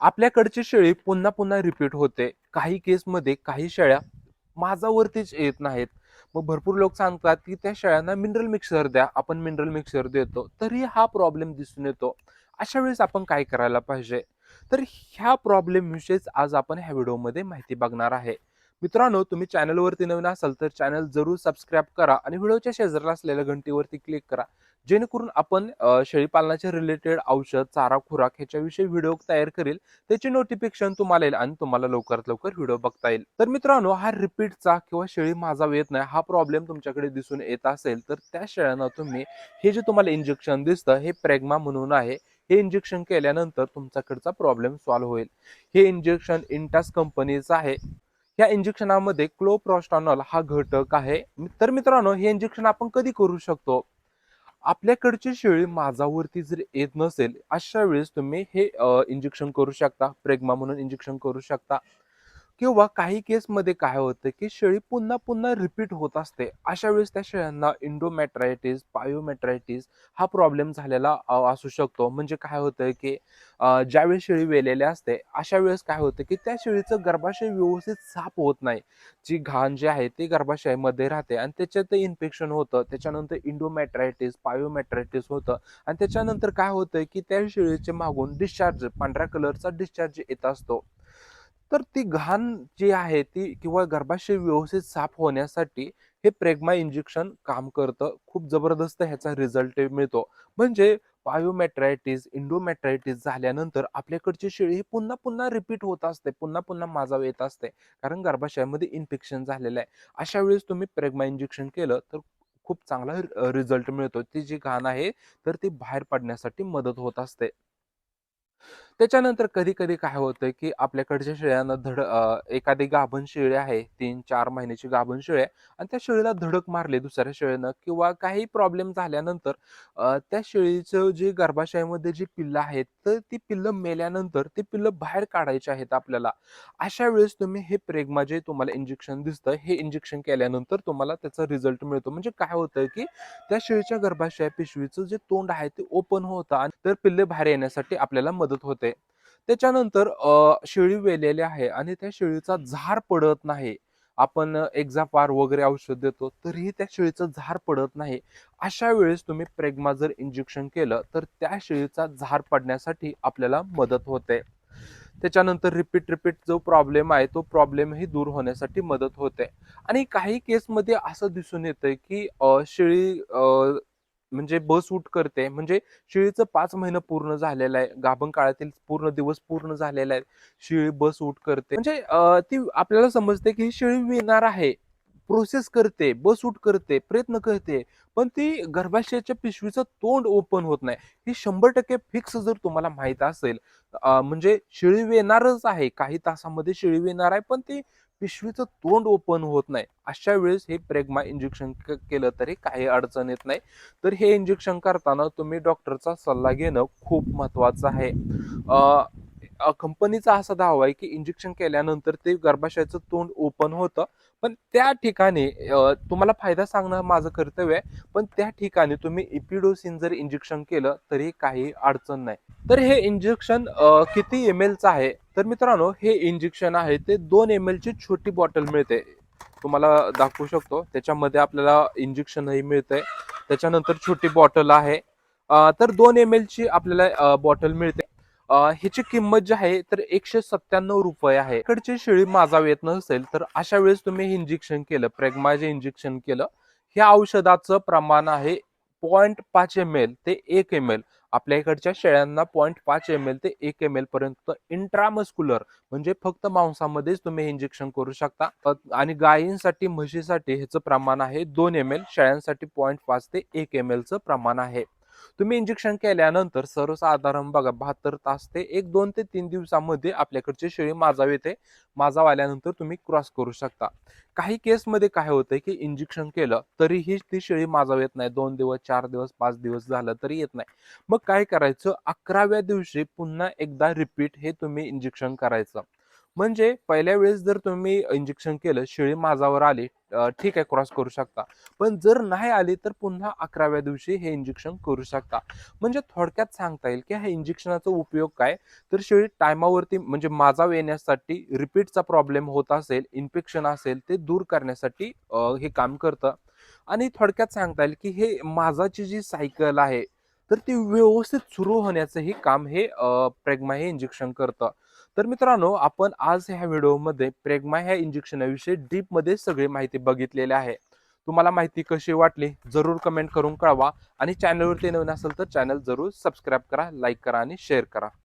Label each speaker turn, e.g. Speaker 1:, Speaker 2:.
Speaker 1: आपल्याकडची शेळी पुन्हा पुन्हा रिपीट होते. काही केसमध्ये काही शेळ्या माझावरतीच येत नाहीत. मग भरपूर लोक सांगतात की त्या शेळ्यांना मिनरल मिक्सर द्या. आपण मिनरल मिक्सर देतो. तरी हा प्रॉब्लेम दिसून येतो. अशा वेळेस आपण काय करायला पाहिजे? तर ह्या प्रॉब्लेमविषयीच आज आपण ह्या व्हिडिओमध्ये माहिती बघणार आहे. मित्रांनो तुम्ही चॅनलवरती नवीन असाल तर चॅनल जरूर सबस्क्राईब करा आणि व्हिडिओच्या शेजारला असलेल्या घंटीवरती क्लिक करा. जेणेकरून आपण शेळीपालनाच्या रिलेटेड औषध चारा खुराक ह्याच्याविषयी व्हिडिओ तयार करेल. त्याची नोटिफिकेशन तुम्हाला येईल आणि तुम्हाला लवकरात लवकर व्हिडिओ बघता येईल. तर मित्रांनो हा रिपीटचा किंवा शेळी माझा येत नाही हा प्रॉब्लेम तुमच्याकडे दिसून येत असेल तर त्या शेळ्यांना तुम्ही हे जे तुम्हाला इंजेक्शन दिसतं हे प्रेग्मा म्हणून आहे. हे इंजेक्शन केल्यानंतर तुमच्याकडचा प्रॉब्लेम सॉल्व्ह होईल. हे इंजेक्शन इंटास कंपनीचं आहे. या इंजेक्शनामध्ये क्लोप्रॉस्टॉनॉल हा घटक आहे. तर मित्रांनो हे इंजेक्शन आपण कधी करू शकतो? आपल्याकडची शेळी माझावरती जर येत नसेल अशा वेळेस तुम्ही हे इंजेक्शन करू शकता. प्रेग्मा म्हणून इंजेक्शन करू शकता. किंवा काही केसमध्ये काय होतं की शेळी पुन्हा पुन्हा रिपीट होत असते. अशा वेळेस त्या शेळ्यांना इंडोमॅट्रायटिस पायोमॅट्रायटिस हा प्रॉब्लेम झालेला असू शकतो. म्हणजे काय होतं की ज्यावेळेस शेळी वेलेली असते अशा वेळेस काय होतं की त्या शेळीचं गर्भाशय व्यवस्थित साफ होत नाही. जी घाण जी आहे ती गर्भाशयामध्ये राहते आणि त्याच्यात इन्फेक्शन होतं. त्याच्यानंतर इंडोमॅट्रायटिस पायोमॅट्रायटिस होतं. आणि त्याच्यानंतर काय होतं की त्या शेळीचे मागून डिस्चार्ज पांढऱ्या कलरचा डिस्चार्ज येत असतो. तर ती घाण जी आहे ती किंवा गर्भाशय व्यवस्थित साफ होण्यासाठी हे प्रेग्मा इंजेक्शन काम करतं. खूप जबरदस्त ह्याचा रिझल्ट मिळतो. म्हणजे पायोमॅट्रायटिस इंडोमॅट्रायटिस झाल्यानंतर आपल्याकडची शेळी ही पुन्हा पुन्हा रिपीट होत असते. पुन्हा पुन्हा माझा येत असते. कारण गर्भाशयामध्ये इन्फेक्शन झालेलं आहे. अशा वेळेस तुम्ही प्रेग्मा इंजेक्शन केलं तर खूप चांगला रिझल्ट मिळतो. ती जी घाण आहे तर ती बाहेर पडण्यासाठी मदत होत असते. त्याच्यानंतर कधी कधी काय होतं की आपल्याकडच्या शेळ्यांना धड एखादी गाभण शेळी आहे तीन चार महिन्याची गाभण शेळी आहे आणि त्या शेळीला धडक मारली दुसऱ्या शेळीनं किंवा काही प्रॉब्लेम झाल्यानंतर त्या शेळीचं जे गर्भाशयामध्ये जी पिल्लं आहेत तर ती पिल्लं मेल्यानंतर ती पिल्लं बाहेर काढायची आहेत आपल्याला. अशा वेळेस तुम्ही हे प्रेग्मा जे तुम्हाला इंजेक्शन दिसतं हे इंजेक्शन केल्यानंतर तुम्हाला त्याचा रिझल्ट मिळतो. म्हणजे काय होतं की त्या शेळीच्या गर्भाशया पिशवीचं जे तोंड आहे ते ओपन होतं आणि तर पिल्ले बाहेर येण्यासाठी आपल्याला मदत होते. त्याच्यानंतर शेळी वेलेली आहे आणि त्या शेळीचा झार पडत नाही. आपण एक्झापार वगैरे औषध देतो तरीही त्या शेळीचं झार पडत नाही. अशा वेळेस तुम्ही प्रेग्मा जर इंजेक्शन केलं तर त्या शेळीचा झार पडण्यासाठी आपल्याला मदत होते. त्याच्यानंतर रिपीट रिपीट जो प्रॉब्लेम आहे तो प्रॉब्लेमही दूर होण्यासाठी मदत होते. आणि काही केसमध्ये असं दिसून येतं की शेळी म्हणजे बस उठ करते. म्हणजे शिळीचं पाच महिने पूर्ण झालेलं आहे. गाभण काळातील पूर्ण दिवस पूर्ण झालेला आहे. शिळी बस उठ करते. म्हणजे ती आपल्याला समजते की ही शेळी आहे. प्रोसेस करते बस उठ करते प्रयत्न करते. पण ती गर्भाशयाच्या पिशवीचं तोंड ओपन होत नाही. ही शंभर टक्के फिक्स जर तुम्हाला माहीत असेल म्हणजे शिळी वेणारच आहे. काही तासामध्ये शिळी येणार आहे पण ती पिशवीचं तोंड ओपन होत नाही. अशा वेळेस हे प्रेग्मा इंजेक्शन केलं तरी काही अडचण येत नाही. तर हे इंजेक्शन करताना तुम्ही डॉक्टरचा सल्ला घेणं खूप महत्वाचं आहे. कंपनीचा असा दावा आहे की इंजेक्शन केल्यानंतर ते गर्भाशयाचं तोंड ओपन होतं. पण त्या ठिकाणी तुम्हाला फायदा सांगणं माझं कर्तव्य आहे. पण त्या ठिकाणी तुम्ही इपिडोसिन जर इंजेक्शन केलं तरी काही अडचण नाही. तर हे इंजेक्शन किती एम एलचं आहे? तर मित्रांनो हे इंजेक्शन आहे ते दोन एम ची छोटी बॉटल मिळते. तुम्हाला दाखवू शकतो. त्याच्यामध्ये आपल्याला इंजेक्शनही मिळतंय त्याच्यानंतर छोटी बॉटल आहे. तर दोन एम ची आपल्याला बॉटल मिळते. ह्याची किंमत जी आहे तर एकशे सत्त्याण्णव रुपये आहे. इकडची शेळी माझा येत नसेल तर अशा वेळेस तुम्ही हे इंजेक्शन केलं प्रेग्माजे इंजेक्शन केलं. ह्या औषधाचं प्रमाण आहे पॉईंट पाच एम एल ते एक एम एल आपल्या इकडच्या शेळ्यांना पॉईंट पाच एम एल ते एक एम एल पर्यंत इंट्रामस्क्युलर म्हणजे फक्त मांसामध्येच तुम्ही इंजेक्शन करू शकता. आणि गायींसाठी म्हशीसाठी ह्याचं प्रमाण आहे दोन एम एल शेळ्यांसाठी पॉईंट पाच ते एक एम एलचं प्रमाण आहे. तुम्ही इंजेक्शन केल्यानंतर सर्वसाधारण बघा बहात्तर तास ते एक दोन ते तीन दिवसामध्ये आपल्याकडची शेळी माजाव येते. माजाव आल्यानंतर तुम्ही क्रॉस करू शकता. काही केसमध्ये काय होतंय की इंजेक्शन केलं तरीही ती शेळी माजाव येत नाही. दोन दिवस चार दिवस पाच दिवस झालं तरी येत नाही. मग काय करायचं? अकराव्या दिवशी पुन्हा एकदा रिपीट हे तुम्ही इंजेक्शन करायचं. म्हणजे पहिल्या वेळेस जर तुम्ही इंजेक्शन केलं शेळी माझावर आली ठीक आहे क्रॉस करू शकता. पण जर नाही आली तर पुन्हा अकराव्या दिवशी हे इंजेक्शन करू शकता. म्हणजे थोडक्यात सांगता येईल की ह्या इंजेक्शनाचा उपयोग काय? तर शेळी टायमावरती म्हणजे माझा येण्यासाठी रिपीटचा प्रॉब्लेम होत असेल इन्फेक्शन असेल ते दूर करण्यासाठी हे काम करतं. आणि थोडक्यात सांगता येईल की हे माझाची जी सायकल आहे तर ती व्यवस्थित सुरू होण्याचंही काम हे प्रेग्मा हे इंजेक्शन करतं. तर मित्रांनो आपण आज ह्या व्हिडिओमध्ये प्रेग्मा ह्या इंजेक्शनाविषयी डीपमध्ये सगळी माहिती बघितलेली आहे. तुम्हाला माहिती कशी वाटली जरूर कमेंट करून कळवा. आणि चॅनलवरती नवीन असेल तर चॅनल जरूर सबस्क्राईब करा लाईक करा आणि शेअर करा.